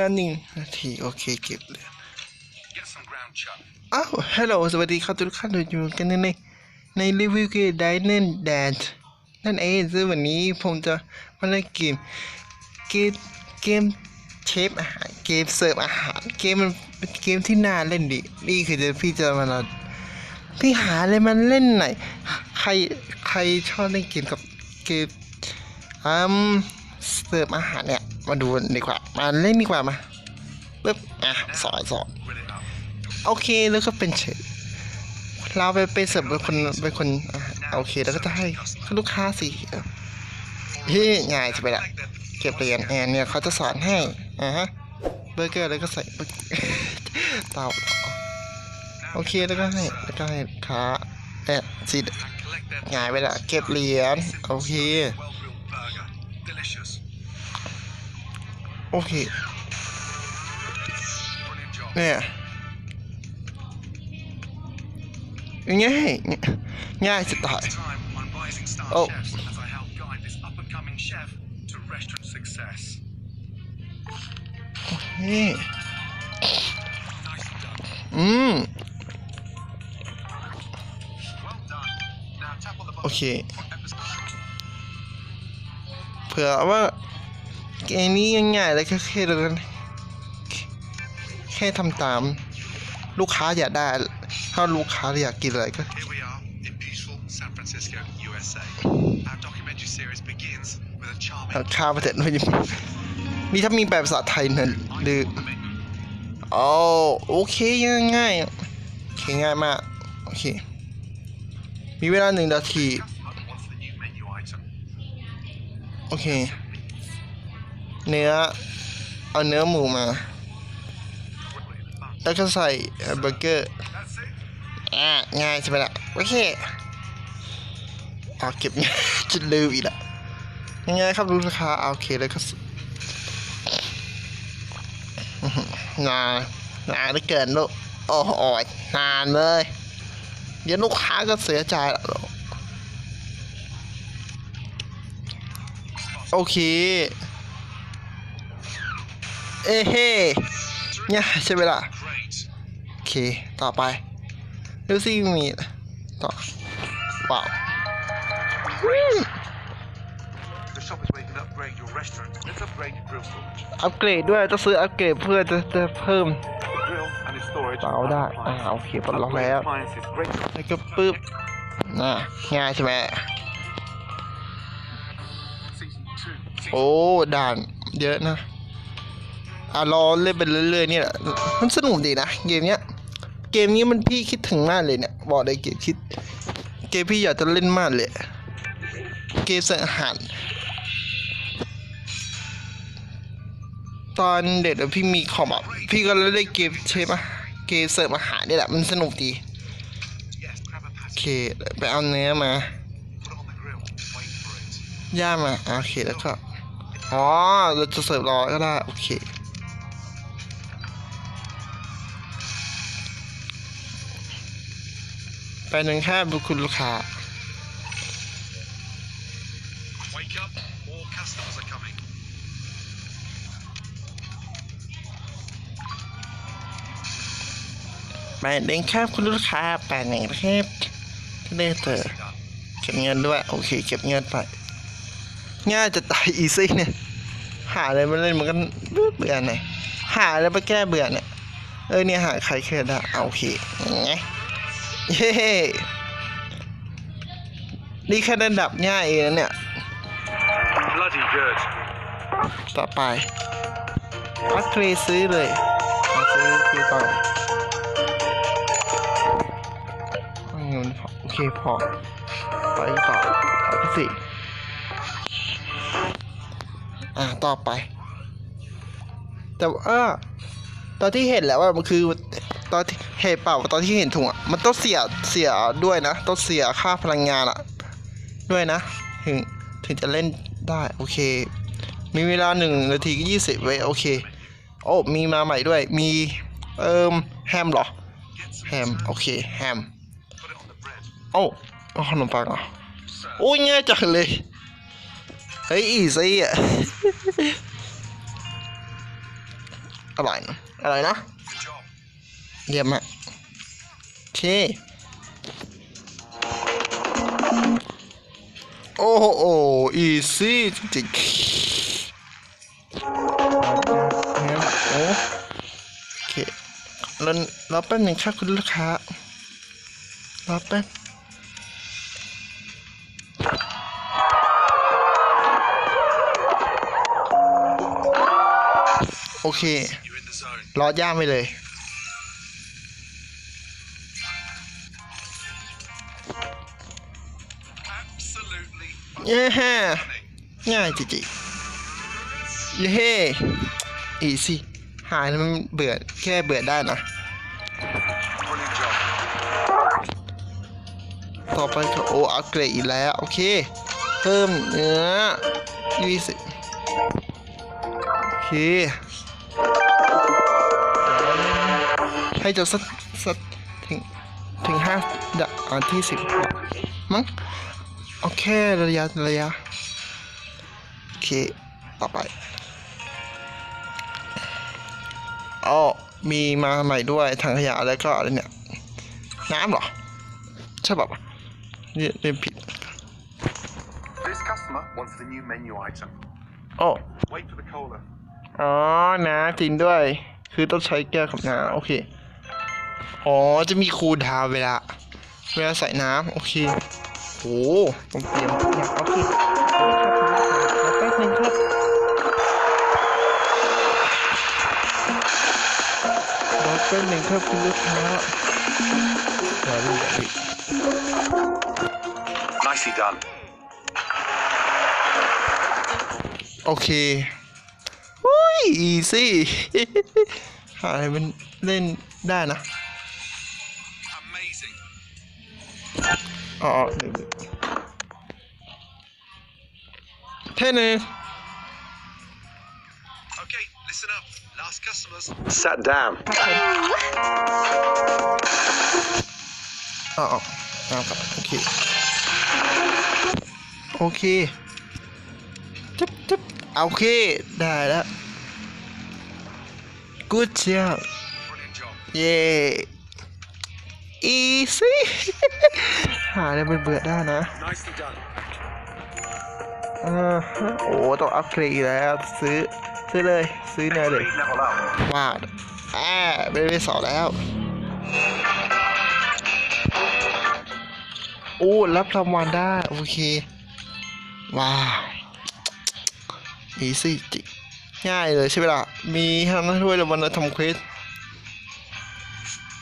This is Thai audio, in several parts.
มีเวลาหนึ่งนาทีโอเคเก็บเลย Get some ground chuck. อ้าวฮัลโหลสวัสดีครับทุกท่านอยู่กันในในรีวิวเกม Diner Dance นั่นเองซึ่งวันนี้ผมจะมาเล่นเกมเกมเกมเชฟอาหารเกมเสิร์ฟอาหารเกมมันเป็นเกมที่น่าเล่นดีนี่คือเดี๋ยวพี่จะมาลองพี่หาอะไรมาเล่นหน่อยใครใครชอบเล่นเกมกับเกมอืม เสิร์ฟอาหารเนี่ย มาดูดีกว่า มาเล่นดีกว่ามาปึ๊บอะสอนสอนโอเคแล้วก็เป็นเฉยเราไปไปเสิร์ฟเป็นคนเป็นคนอะโอเคแล้วก็จะให้ลูกค้าสิเฮ้ยง่ายใช่ไหมล่ะเก็บเหรียญแอนเนี่ยเขาจะสอนให้อ่าฮะเบอร์เกอร์แล้วก็ใส่เตาโอเคแล้วก็ให้แล้วก็ให้ค้าเนี่ยสิ And collect that ง่ายไปละเก็บเหรียญโอเค โอเค Brilliant job. เนี่ยง่ายง่ายจะตาย It's time on Rising Star Oh. Chefs as I help guide this up and coming chef to restaurant success. นี่ Nicely done. อืม Well done. Now tap on the โอ button. เค Episode เผื่อว่า เกมนี้ง่ายๆเลยแค่แค่เราแค่ทำตาม ลูกค้าอยากได้ ถ้าลูกค้าอยากกินอะไรก็ Here we are in beautiful San Francisco, USA. Our documentary series begins with a charming เอาข้าวมาเสร็จไม่ได้นี่ถ้ามีแบบภาษาไทยนะหรือ on the menu. อ๋อโอเคง่ายๆโอเคง่ายมากโอเคมีเวลาหนึ่งนาที Customer wants the new menu item. โอเค เนื้อ เอาเนื้อหมูมา แล้วก็ใส่เบอร์เกอร์ อ่า ง่ายใช่ไหมล่ะ โอเคเอาเก็บจะลืมอีกละง่ายๆครับลูกค้าเอาโอเคแล้วก็สอื้อหือนานนานเหลือเกินลูกโอ้โหนานเลย เดี๋ยวลูกค้าก็เสียใจละลูกโอเค เอ้เฮ้ง่ายใช่ไหมล่ะ Great. โอเค ต่อไปดูสิมีต่อว้าว The shop is where you can upgrade your restaurant. Let's upgrade your grill storage. อัปเกรดด้วยต้องซื้ออัปเกรดเพื่อจะจะเพิ่ม The grill and its storage. เตา are ได้ appliances. อ่าโอเคปลดล็อกแล้ว Appliances, great. แล้วก็ปึ๊บน่ะง่ายใช่ไหม Season two. Season โอ้ด่านเยอะนะ อะรอเล่นไปเรื่อยๆเนี่ยมันสนุกดีนะเกมเนี้ยเกมนี้มันพี่คิดถึงมากเลยเนี่ยบอกเลยเกมคิด เกมพี่อยากจะเล่นมากเลย เกมเสิร์ฟอหารตอนเด็กพี่มีคอมอะพี่ก็เล่นเกมใช่ปะเกมเสิร์ฟอาหารนี่แหละมันสนุกดีโอเคไปเอาเนื้อมาย่างมาโอเคแล้วก็อ๋อเราจะเสิร์ฟรอก็ได้โอเค ไปหนึ่งแค่บุคคุณลูกค้า Wake up. More customers are coming. ไปหนึ่งแค่คุณลูกค้าแปดหนึ่งแค่ที่ได้เจอ Done. เก็บเงินด้วย โอเค เก็บเงินไป ง่ายจะตายอีซี่เนี่ย หาอะไรมาเล่นมันก็เบื่อเบื่อหน่อยหาอะไรมาแก้เบื่อเนี่ย เออเนี่ยหาใครเคยได้เอาโอเคไง เย้นี่แค่ระดับง่ายเองนะเนี่ย Bloody good. ต่อไปอัพเกรดซื้อเลยเอาซื้อซื้อต่อเอาเงินพอโอเคพอ ไปต่อต่อที่สี่อ่าต่อไป แต่ว่าตอนที่เห็นแล้วว่ามันคือ ตอนที่เหตุเปล่าตอนที่เห็นถุงอะมันต้องเสียเสียด้วยนะต้องเสียค่าพลังงานอะ ด้วยนะ ถึงถึงจะเล่นได้โอเค มีเวลาหนึ่งนาทียี่สิบไว้โอเค โอ้มีมาใหม่ด้วยมีเอิมแฮมเหรอแฮมโอเคแฮมโอ้ขนมปังอ Serve. โอ้ยง่ายจังเลยเฮ้ยอีซี่อะอร่อยนะอร่อยนะ เยี่ยมมาโอเคโอ้โหอีซี่จริงๆโอ้โอเคแล้วรอแป๊บหนึ่งครับคุณลูกค้ารอแป๊บโอเค รอย่ามไปเลย เย้ฮ่าง่ายจริงๆเย้อีสิหายแล้วมันเบื่อแค่เบื่อได้นะ ต่อไปก็โออัปเกรดอีกแล้ว โอเค เพิ่มเนื้อยี่สิบโอเคให้จบสักสักถึงถึงห้าดะอ่าที่สิบมั้ง โอเคระยะระยะโอเคต่อไปอ๋อมีมาใหม่ด้วยถังขยะแล้วก็อะไรเนี่ย น้ำเหรอ ใช่ป่ะวะเรียนเรียนผิด This customer wants the new menu item. โอ้ Wait for the cola. อ๋อน้ำจริงด้วย คือต้องใช้แก้วกับน้ำโอเค อ๋อ จะมีคูลดาวน์เวลา เวลาใส่น้ำโอเค โอ้ต้องเตรียมทุกอยางโอเคเอาแป๊บนึงครับรอแป๊บนึงครับคุณลูกค้าอย่ารีบอย่ารีบ Nicely done. โอเคอุ้ย อีซี่ หาอะไรมันเล่นได้นะ อ๋อเดี๋ยวเท่หนึง Okay, listen up. Last customers. Sat down. อ๋ออ๋อเอาครับโอเค โอเคจึ๊บจึ๊บโอเค ได้แล้ว good job Brilliant job. เย้ easy หาอะไรมันเบื่อได้นะ Nicely done. อ่าฮะโอ้ต้องอัพเกรดอีกแล้วซื้อซื้อเลยซื้อแน่เลย Speed level up. ว้าวอ่าไม่ได้สอบแล้วโอ้รับรางวัลได้โอเคว้าวอีซี่จิง่ายเลยใช่ไหมล่ะ มีทำหน้าที่รางวัลแล้วทำเควส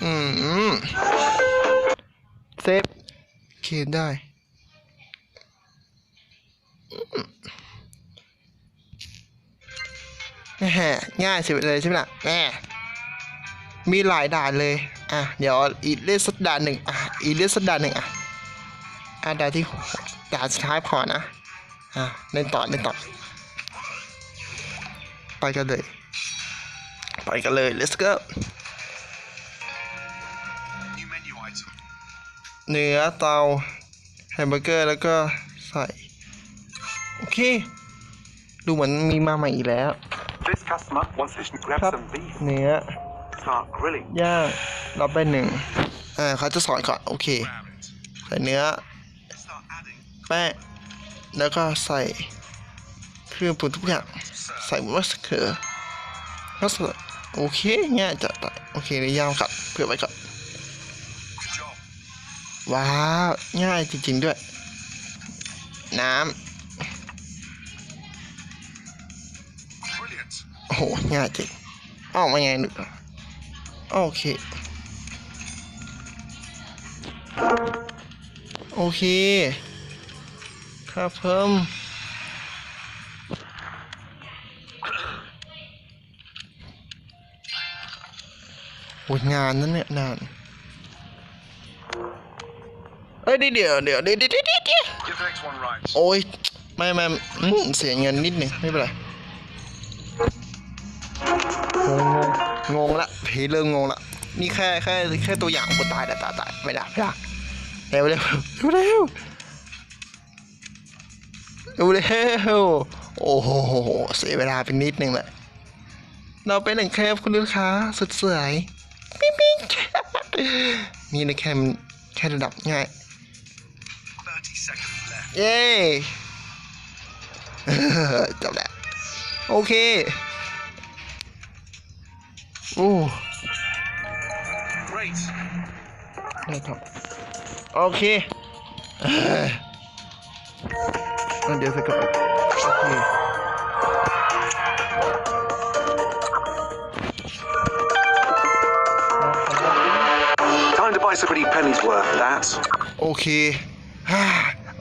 อืมเซฟ เขียนได้แหง่ายสุดเลยใช่ไหมล่ะแหมมีหลายด่านเลย อะ เดี๋ยวอีเลสด่านหนึ่งอะ อีเลสด่านหนึ่งอะ อะด่านที่ด่านสุดท้ายพอนะ อะเล่นต่อเล่นต่อ ไปกันเลย ไปกันเลย let's go เนื้อเตาแฮมเบอร์เกอร์แล้วก็ใส่ โอเค ดูเหมือนมีมาใหม่อีกแล้ว This customer wants to grab Cup. some beef. เนื้อ Start grilling. ย่างรับไปหนึ่งอ่าเขาจะสอนก่อนโอเค Grab it. ใส่เนื้อ Start adding. แป้งแล้วก็ใส่เครื่องปรุงทุกอย่าง ใส่มะเขือมะเขือโอเคง่ายจัดไปโอเคเลยยาวครับเผื่อไว้ก่อน Good job. ว้าว ง่ายจริง ๆ ด้วย น้ำ Brilliant. โอ้โห ง่ายจริงอ้าวมาไงหนึ่งโอเค โอเค ครับเพิ่มโอ้ยงานนั้นเนี่ยนาน เอ้ยเดี๋ยวเดี๋ยวเดี๋ยวเดี๋ยวเดี๋ยวเดี๋ยวเดี๋ยว Get the next one right. โอ้ยไม่ไม่อืมเสียเงินนิดหนึ่งไม่เป็นไรงงงงงละพี่เริ่มงงละนี่แค่แค่แค่ตัวอย่างกูตายแต่ตายตายไม่ได้ไม่ได้เร็วเร็วเร็วเร็วเร็วเร็วโอ้โหเสียเวลาไปนิดนึงเลยเราไปหนึ่งครับคุณลูกค้าสุดสวยปิ๊งปิ๊งนี่นะแค่มันแค่ระดับง่าย30 seconds left. เย้จบแล้วโอเคโอ้ Great. นะครับโอเคเอ้ยเอาเดี๋ยวจะกลับไปโอเค Time to buy some pretty pennies worth, that. โอเคฮ่า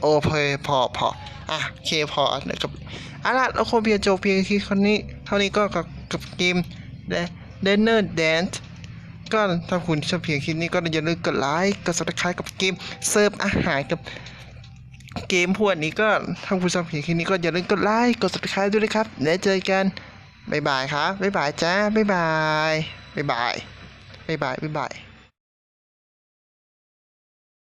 โอเคพอพออะเคพอนะครับอาล่ะเราคงเพียงจบเพียงที่คนนี้ เท่านี้ก็กับกับเกม The Dinner Dance ก็ถ้าคุณชอบเพียงคลิปนี้ก็อย่าลืมกดไลค์กด subscribe กับเกมเสิร์ฟอาหารกับเกมพวกนี้ก็ถ้าคุณชอบเพียงคลิปนี้ก็อย่าลืมกดไลค์กด subscribe ด้วยนะครับแล้วเจอกันบ๊ายบายครับบ๊ายบายจ้าบ๊ายบายบ๊ายบายบ๊ายบายบ๊ายบาย